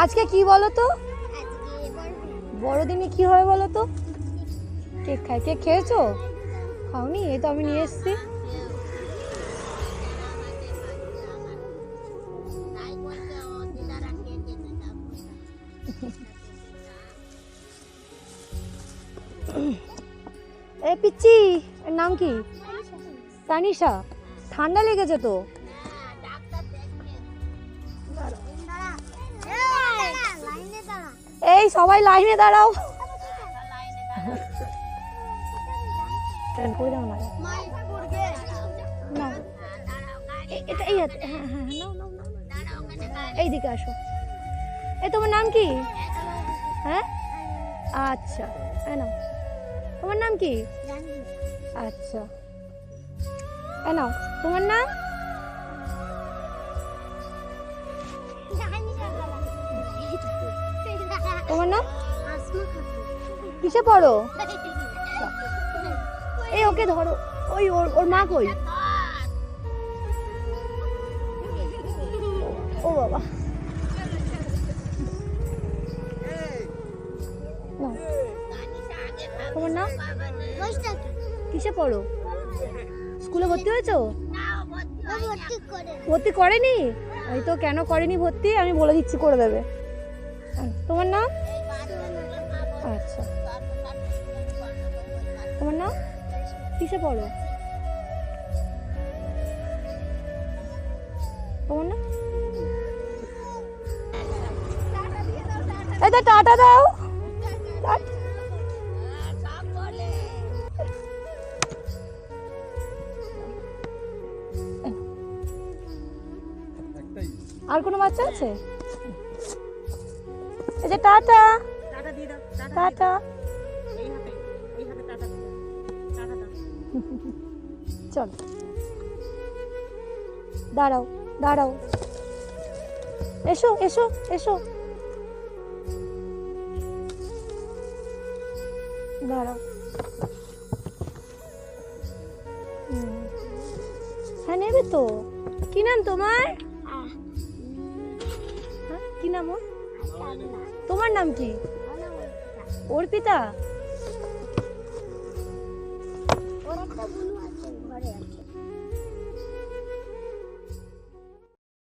আজকে কি বলো তো বড়দিনে। কি হয় বলো তো কেক খাই কেক খেয়েছো? খাওনি? এই তো আমি নিয়ে এসেছি। এ পিচ্ছি এর নাম কি? তানিশা ঠান্ডা লেগেছে তো? নাও দাঁড়াও, ওখানে গাড়ি। এইদিকে আসো। এ তোমার নাম কি? হ্যাঁ? আচ্ছা এ তোমার নাম কি? আচ্ছা। এ তোমার নাম? তোমার নাম? কিসে পড়ো? এই ওকে ধরো। ওই ওর ওর মা কই? ও বাবা। তোমার নাম? কিসে পড়ো? স্কুলে ভর্তি হয়েছো? ভর্তি করেনি? এই তো কেন করেনি ভর্তি? আমি বলে দিচ্ছি করে দেবে। তোমার নাম? আচ্ছা। তোমার নাম? কিসে পড়ো? তোমার নাম? তো টাটা দাও। আর কোনো বাচ্চা আছে? এই যে টাটা। টাটা চল। দাঁড়াও দাঁড়াও। এসো এসো এসো। দাঁড়াও। হ্যাঁ নেবে তো। কি নাম তোমার? হ্যাঁ কি নাম ওর? তোমার নাম কি? অর্পিতা